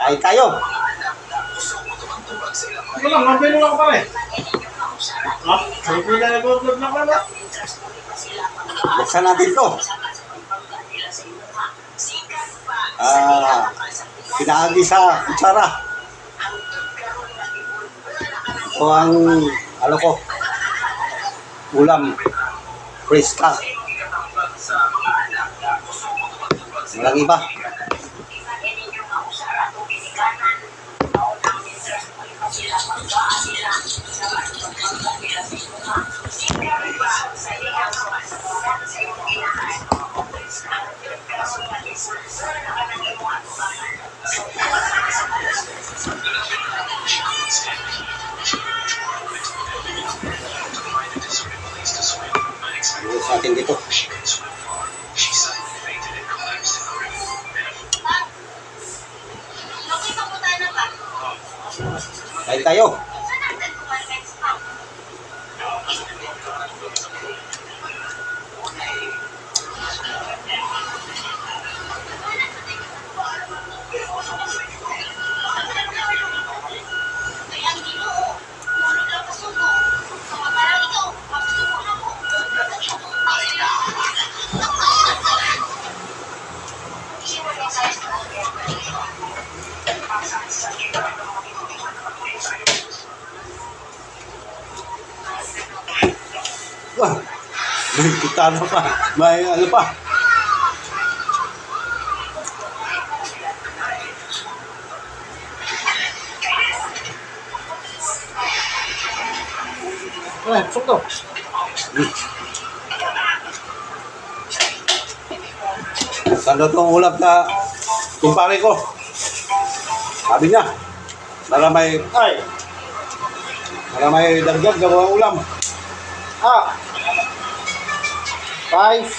Kain tayo. Ano lang, mabilo lang pare. Ha? Sabi ko na nag-vlog na pala. Buksan natin to. Ah, pinaagi sa kutsara. Ito ang, ano ko, ulam, friska. Walang iba. Ano sa atin dito? Tayo. Kitano pa. May ano pa. Eh, suko. Saan daw itong ulam na kumpare ko? Sabi niya, para may, Ay. para may dagdag gawa ulam. Ah. Five.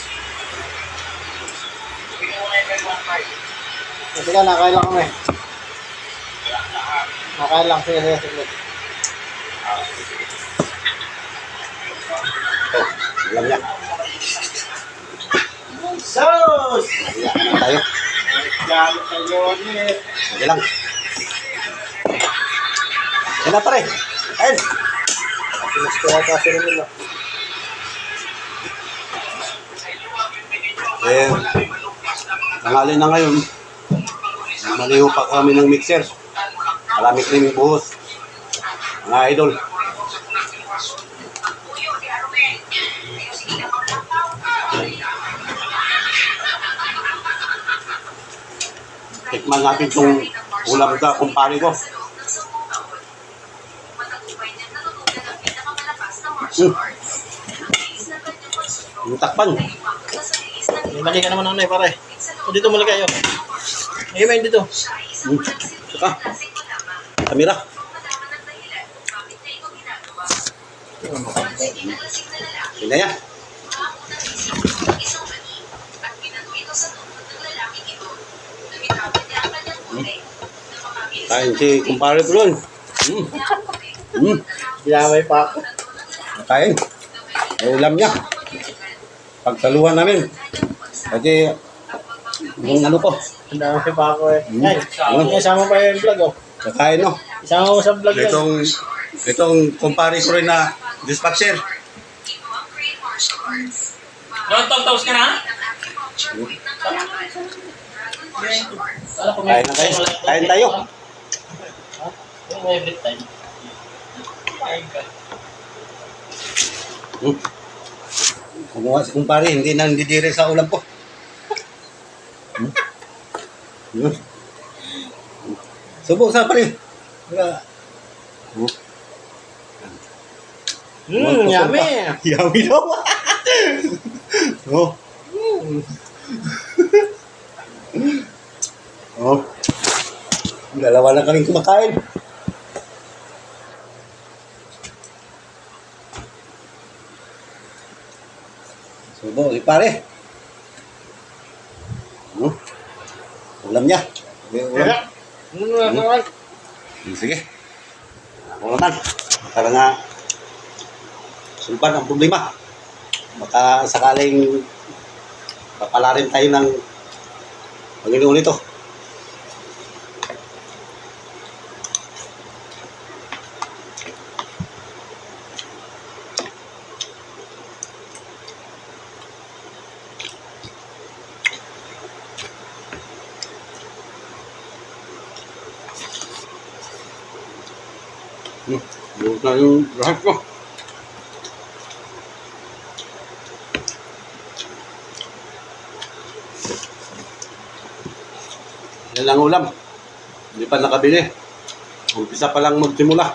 Sige ka, nakain lang kami. Nakain lang. Sige, sige, sige. Oh, ulam niya. Sos! Kaya ano tayo. Gamit kayo ulit. Sige lang. Yan na pare. Ayun. Pinusto ka kasi rin nila. Eh, tangali na ngayon. Maliho pa kami ng mixer. Marami kami buhos. Mga idol. Tikman natin itong ulam ka kumpare ko. Hmm. Yung takpan. Mali ka naman nanay pare. O dito mali kayo. May main dito. Hmm. Saka, kamera. Sila yan. Kain si kumpare ko doon. Hmm. Hmm. Dinamay pa ako. Kain. Ay, ulam niya. Pagsaluhan namin. Kasi, yung ano ko, Dinamay pa ako eh. Hmm. Ay, Hmm. isama pa yung vlog oh. kakain no. Isama mo sa vlog yan. Itong, itong kumpare ko rin na dispatcher. Noon, tong toast ka na? Kain na tayo. Kain tayo. Every time. Hmm. Kumuha si kumpare, hindi na nandidiri sa ulam ko. Hmm. Hmm. Subok sa pare. Wala. Hmm. Hmm, yummy. Yummy daw. oh. oh. Dalawa na kaming kumakain. Si pare. Hmm. Ulam niya. May Ulam. Hmm, naman. Hmm, Sige. Ako naman. Para nga sulban ang problema. Baka sakaling papala rin tayo ng Panginoon ito. Buhos na yung lahat ko. Yan lang ulam. Hindi pa nakabili. Umpisa pa lang magsimula.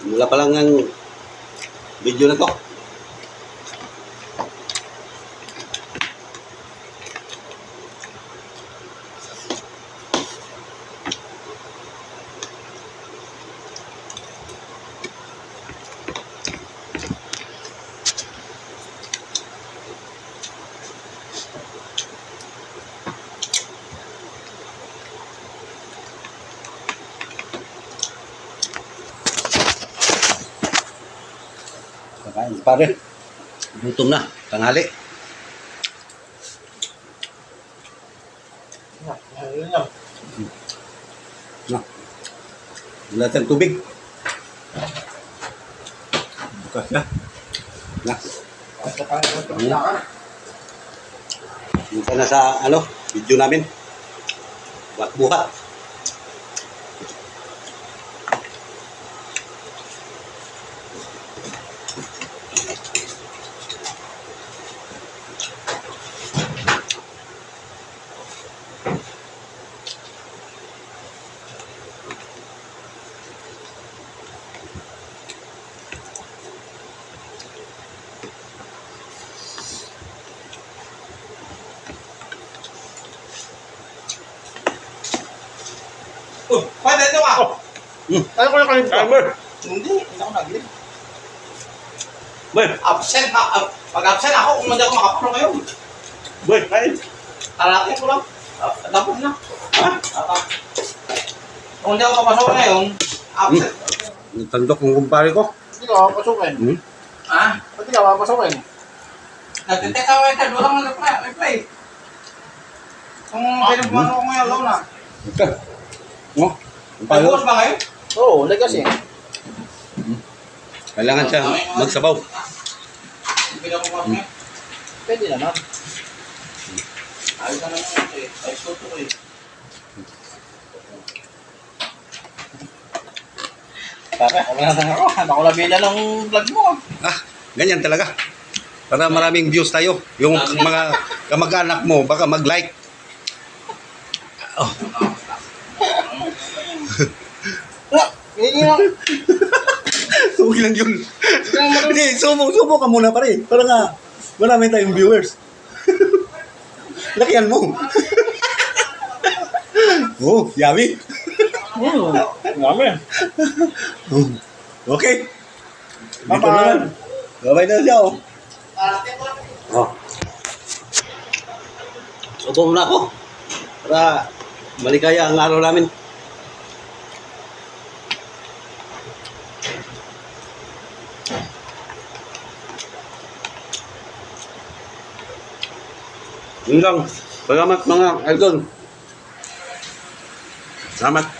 Simula pa lang ang video na to. Kakain pare. Gutom na. Tanghali. Ayun lang. Na. Wala tayong tubig. Bukas na. Na. Ano? Punta na sa ano, video namin. Buhat buhat. Oh, pwede ito ka. Hmm. Ano ko yung kalimta? Timer! Hindi, hindi ako nag-live. Boy! Absent ha. ab- Pag absent ako, kung hindi ako makapuro ngayon. Boy! Kain! Karating ko lang. Ah, Tapos na. Ha? Ah, Kung hindi ako papasok ngayon, absent. Tandok ng kumpare ko. Hindi ka papasukin. Hmm? Ha? Ba't di ka papasukin? Nagtitek ako ito, wala mo reply. reply. Kung pinagmano ko ngayon, law na. Oh, kumpare bukas ko. ba ngayon? Oo, oh, legacy. Kailangan siya magsabaw. Ngayon. Pwede naman. Ayos na naman ito eh. Ayos ko ito eh. Pare, ako na ako. Ako labila ng vlog mo. Ah, ganyan talaga. Para maraming views tayo. Yung mga kamag-anak mo, baka mag-like. Oh, Hindi na. huwag lang yun. Hindi, sumo, sumo ka muna pare. Para nga, marami tayong viewers. Lakihan mo. oh, yummy. Hmm, dami. Okay. Dito na lang. Bye-bye na siya, oh. Oh. Upo muna ako. Para maligaya ang araw namin. Yun lang. Salamat mga idol. Salamat.